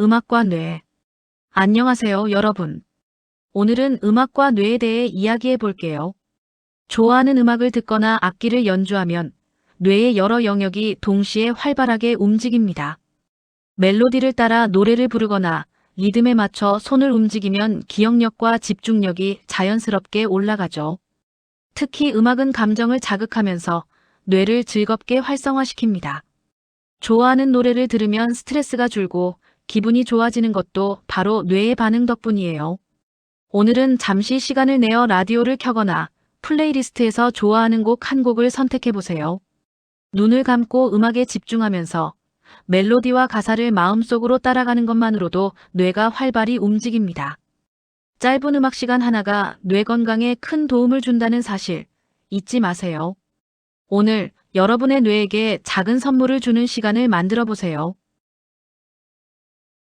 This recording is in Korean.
음악과 뇌. 안녕하세요, 여러분. 오늘은 음악과 뇌에 대해 이야기해 볼게요. 좋아하는 음악을 듣거나 악기를 연주하면 뇌의 여러 영역이 동시에 활발하게 움직입니다. 멜로디를 따라 노래를 부르거나 리듬에 맞춰 손을 움직이면 기억력과 집중력이 자연스럽게 올라가죠. 특히 음악은 감정을 자극하면서 뇌를 즐겁게 활성화시킵니다. 좋아하는 노래를 들으면 스트레스가 줄고 기분이 좋아지는 것도 바로 뇌의 반응 덕분이에요. 오늘은 잠시 시간을 내어 라디오를 켜거나 플레이리스트에서 좋아하는 곡 한 곡을 선택해 보세요. 눈을 감고 음악에 집중하면서 멜로디와 가사를 마음속으로 따라가는 것만으로도 뇌가 활발히 움직입니다. 짧은 음악 시간 하나가 뇌 건강에 큰 도움을 준다는 사실 잊지 마세요. 오늘 여러분의 뇌에게 작은 선물을 주는 시간을 만들어 보세요.